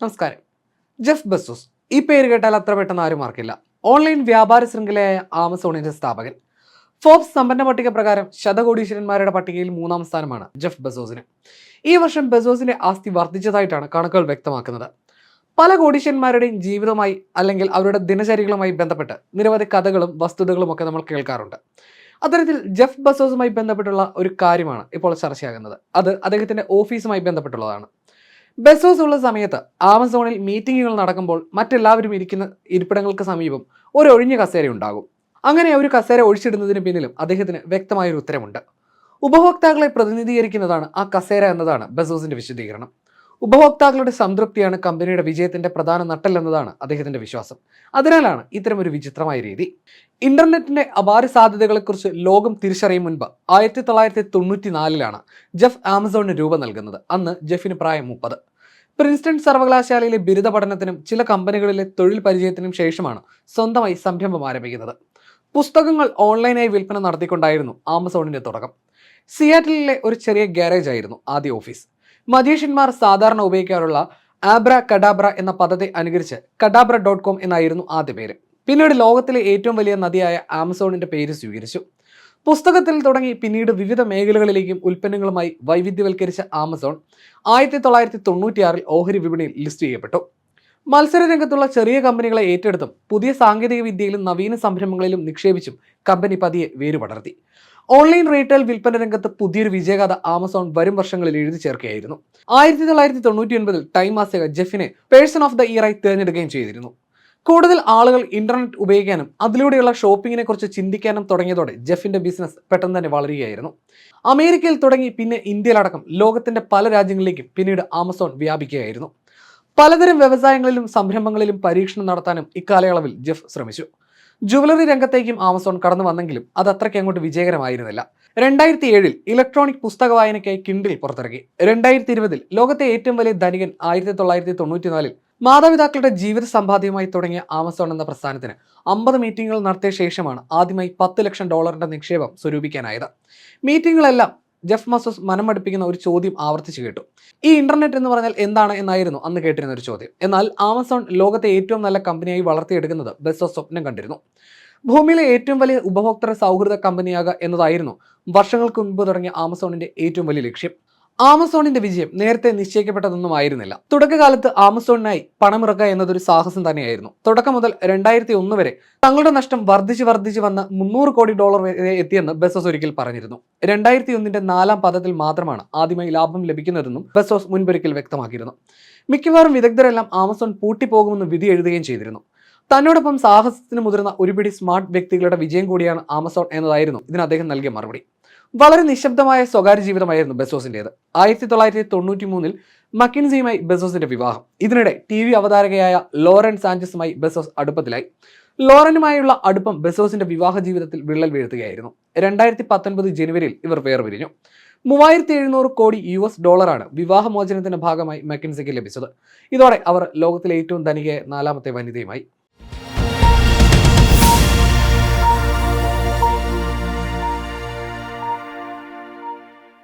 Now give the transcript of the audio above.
നമസ്കാരം. Jeff Bezos. ഈ പേര് കേട്ടാൽ അത്ര പെട്ടെന്ന് ആരും മാർക്കില്ല ഓൺലൈൻ വ്യാപാര ശൃംഖലയായ ആമസോണിന്റെ സ്ഥാപകൻ. ഫോബ്സ് സമ്പന്ന പട്ടിക പ്രകാരം ശതകോടീശ്വരന്മാരുടെ പട്ടികയിൽ മൂന്നാം സ്ഥാനമാണ് ജെഫ് ബസോസിന്. ഈ വർഷം ബസോസിന്റെ ആസ്തി വർദ്ധിച്ചതായിട്ടാണ് കണക്കുകൾ വ്യക്തമാക്കുന്നത്. പല കോടീശ്വരന്മാരുടെയും ജീവിതമായി അല്ലെങ്കിൽ അവരുടെ ദിനചര്യകളുമായി ബന്ധപ്പെട്ട് നിരവധി കഥകളും വസ്തുതകളും ഒക്കെ നമ്മൾ കേൾക്കാറുണ്ട്. അത്തരത്തിൽ ജെഫ് ബസോസുമായി ബന്ധപ്പെട്ടുള്ള ഒരു കാര്യമാണ് ഇപ്പോൾ ചർച്ചയാകുന്നത്. അത് അദ്ദേഹത്തിന്റെ ഓഫീസുമായി ബന്ധപ്പെട്ടുള്ളതാണ്. ബസോസ് ഉള്ള സമയത്ത് ആമസോണിൽ മീറ്റിങ്ങുകൾ നടക്കുമ്പോൾ മറ്റെല്ലാവരും ഇരിക്കുന്ന ഇരിപ്പിടങ്ങൾക്ക് സമീപം ഒരു ഒഴിഞ്ഞ കസേര ഉണ്ടാകും. അങ്ങനെ ഒരു കസേര ഒഴിച്ചിടുന്നതിന് പിന്നിലും അദ്ദേഹത്തിന് വ്യക്തമായൊരു ഉത്തരമുണ്ട്. ഉപഭോക്താക്കളെ പ്രതിനിധീകരിക്കുന്നതാണ് ആ കസേര എന്നതാണ് ബസോസിന്റെ വിശദീകരണം. ഉപഭോക്താക്കളുടെ സംതൃപ്തിയാണ് കമ്പനിയുടെ വിജയത്തിന്റെ പ്രധാന നട്ടല്ലെന്നതാണ് അദ്ദേഹത്തിന്റെ വിശ്വാസം. അതിനാലാണ് ഇത്തരമൊരു വിചിത്രമായ രീതി. ഇന്റർനെറ്റിന്റെ അപാര സാധ്യതകളെക്കുറിച്ച് ലോകം തിരിച്ചറിയും മുൻപ് ആയിരത്തി തൊള്ളായിരത്തി തൊണ്ണൂറ്റി നാലിലാണ് ജെഫ് ആമസോണിന് രൂപം നൽകുന്നത്. അന്ന് ജെഫിന് പ്രായം മുപ്പത്. പ്രിൻസ്റ്റൺ സർവകലാശാലയിലെ ബിരുദ പഠനത്തിനും ചില കമ്പനികളിലെ തൊഴിൽ പരിചയത്തിനും ശേഷമാണ് സ്വന്തമായി സംരംഭം ആരംഭിക്കുന്നത്. പുസ്തകങ്ങൾ ഓൺലൈനായി വിൽപ്പന നടത്തിക്കൊണ്ടായിരുന്നു ആമസോണിന്റെ തുടക്കം. സിയാറ്റിലെ ഒരു ചെറിയ ഗാരേജ് ആയിരുന്നു ആദ്യ ഓഫീസ്. മജീഷ്യന്മാർ സാധാരണ ഉപയോഗിക്കാറുള്ള ആബ്ര കഡാബ്ര എന്ന പദത്തെ അനുകരിച്ച് കഡാബ്ര ഡോട്ട് കോം എന്നായിരുന്നു ആദ്യ പേര്. പിന്നീട് ലോകത്തിലെ ഏറ്റവും വലിയ നദിയായ ആമസോണിന്റെ പേര് സ്വീകരിച്ചു. പുസ്തകത്തിൽ തുടങ്ങി പിന്നീട് വിവിധ മേഖലകളിലേക്കും ഉൽപ്പന്നങ്ങളുമായി വൈവിധ്യവൽക്കരിച്ച ആമസോൺ ആയിരത്തി തൊള്ളായിരത്തി തൊണ്ണൂറ്റിയാറിൽ ഓഹരി വിപണിയിൽ ലിസ്റ്റ് ചെയ്യപ്പെട്ടു. മത്സര രംഗത്തുള്ള ചെറിയ കമ്പനികളെ ഏറ്റെടുത്തും പുതിയ സാങ്കേതിക വിദ്യയിലും നവീന സംരംഭങ്ങളിലും നിക്ഷേപിച്ചും കമ്പനി പതിയെ വേരുപടർത്തി. ഓൺലൈൻ റീറ്റെയിൽ വിൽപ്പന രംഗത്ത് പുതിയൊരു വിജയഗാഥ ആമസോൺ വരും വർഷങ്ങളിൽ എഴുതി ചേർക്കുകയായിരുന്നു. ആയിരത്തി തൊള്ളായിരത്തി തൊണ്ണൂറ്റി ഒൻപതിൽ ടൈം മാസിക ജെഫിനെ പേഴ്സൺ ഓഫ് ദ ഇയറായി തിരഞ്ഞെടുക്കുകയും ചെയ്തിരുന്നു. കൂടുതൽ ആളുകൾ ഇന്റർനെറ്റ് ഉപയോഗിക്കാനും അതിലൂടെയുള്ള ഷോപ്പിങ്ങിനെ കുറിച്ച് ചിന്തിക്കാനും തുടങ്ങിയതോടെ ജെഫിന്റെ ബിസിനസ് പെട്ടെന്ന് തന്നെ വളരുകയായിരുന്നു. അമേരിക്കയിൽ തുടങ്ങി പിന്നെ ഇന്ത്യയിലടക്കം ലോകത്തിന്റെ പല രാജ്യങ്ങളിലേക്കും പിന്നീട് ആമസോൺ വ്യാപിക്കുകയായിരുന്നു. പലതരം വ്യവസായങ്ങളിലും സംരംഭങ്ങളിലും പരീക്ഷണം നടത്താനും ഇക്കാലയളവിൽ ജെഫ് ശ്രമിച്ചു. ജുവലറി രംഗത്തേക്കും ആമസോൺ കടന്നു വന്നെങ്കിലും അത് അത്രയ്ക്ക് അങ്ങോട്ട് വിജയകരമായിരുന്നില്ല. രണ്ടായിരത്തി ഏഴിൽ ഇലക്ട്രോണിക് പുസ്തക വായനയ്ക്കായി കിൻഡിൽ പുറത്തിറക്കി രണ്ടായിരത്തി ഇരുപതിൽ ലോകത്തെ ഏറ്റവും വലിയ ധനികൻ ആയിരത്തി തൊള്ളായിരത്തി തൊണ്ണൂറ്റിനാലിൽ മാതാപിതാക്കളുടെ ജീവിത സമ്പാദ്യമായി തുടങ്ങിയ ആമസോൺ എന്ന പ്രസ്ഥാനത്തിന് അമ്പത് മീറ്റിംഗുകൾ നടത്തിയ ശേഷമാണ് ആദ്യമായി പത്ത് ലക്ഷം ഡോളറിന്റെ നിക്ഷേപം സ്വരൂപിക്കാനായത്. മീറ്റിംഗുകളെല്ലാം ജെഫ് മസോസ് മനമടുപ്പിക്കുന്ന ഒരു ചോദ്യം ആവർത്തിച്ചു കേട്ടു. ഈ ഇന്റർനെറ്റ് എന്ന് പറഞ്ഞാൽ എന്താണ് എന്നായിരുന്നു അന്ന് കേട്ടിരുന്ന ഒരു ചോദ്യം. എന്നാൽ ആമസോൺ ലോകത്തെ ഏറ്റവും നല്ല കമ്പനിയായി വളർത്തിയെടുക്കുന്നത് ബെസോസ് സ്വപ്നം കണ്ടിരുന്നു. ഭൂമിയിലെ ഏറ്റവും വലിയ ഉപഭോക്തൃ സൗഹൃദ കമ്പനിയാകുക എന്നതായിരുന്നു വർഷങ്ങൾക്ക് മുൻപ് തുടങ്ങിയ ആമസോണിന്റെ ഏറ്റവും വലിയ ലക്ഷ്യം. ആമസോണിന്റെ വിജയം നേരത്തെ നിശ്ചയിക്കപ്പെട്ടതൊന്നും ആയിരുന്നില്ല തുടക്കകാലത്ത് ആമസോണിനായി പണമിറക്കുക എന്നതൊരു സാഹസം തന്നെയായിരുന്നു. തുടക്കം മുതൽ രണ്ടായിരത്തി ഒന്ന് വരെ തങ്ങളുടെ നഷ്ടം വർദ്ധിച്ച് വർദ്ധിച്ച് വന്ന് മുന്നൂറ് കോടി ഡോളർ വരെ എത്തിയെന്ന് ബെസോസ് ഒരിക്കൽ പറഞ്ഞിരുന്നു. രണ്ടായിരത്തി ഒന്നിന്റെ നാലാം പദത്തിൽ മാത്രമാണ് ആദ്യമായി ലാഭം ലഭിക്കുന്നതെന്നും ബെസോസ് മുൻപൊരിക്കൽ വ്യക്തമാക്കിയിരുന്നു. മിക്കവാറും വിദഗ്ധരെല്ലാം ആമസോൺ പൂട്ടിപ്പോകുമെന്ന് വിധി എഴുതുകയും ചെയ്തിരുന്നു. തന്നോടൊപ്പം സാഹസത്തിന് മുതിർന്ന ഒരുപിടി സ്മാർട്ട് വ്യക്തികളുടെ വിജയം കൂടിയാണ് ആമസോൺ എന്നതായിരുന്നു ഇതിന് അദ്ദേഹം നൽകിയ മറുപടി. വളരെ നിശബ്ദമായ സ്വകാര്യ ജീവിതമായിരുന്നു ബെസോസിന്റേത് ആയിരത്തി തൊള്ളായിരത്തി തൊണ്ണൂറ്റി മൂന്നിൽ മക്കിൻസിയുമായി ബെസോസിന്റെ വിവാഹം. ഇതിനിടെ ടി വി അവതാരകയായ ലോറൻ സാഞ്ചസുമായി ബെസോസ് അടുപ്പത്തിലായി. ലോറനുമായുള്ള അടുപ്പം ബെസോസിന്റെ വിവാഹ ജീവിതത്തിൽ വിള്ളൽ വീഴ്ത്തുകയായിരുന്നു. രണ്ടായിരത്തി പത്തൊൻപത് ജനുവരിയിൽ ഇവർ വേർപിരിഞ്ഞു. മൂവായിരത്തി എഴുന്നൂറ് കോടി യു എസ് ഡോളറാണ് വിവാഹമോചനത്തിന്റെ ഭാഗമായി മെക്കൻസിക്ക് ലഭിച്ചത്. ഇതോടെ അവർ ലോകത്തിലെ ഏറ്റവും ധനികയായ നാലാമത്തെ വനിതയുമായി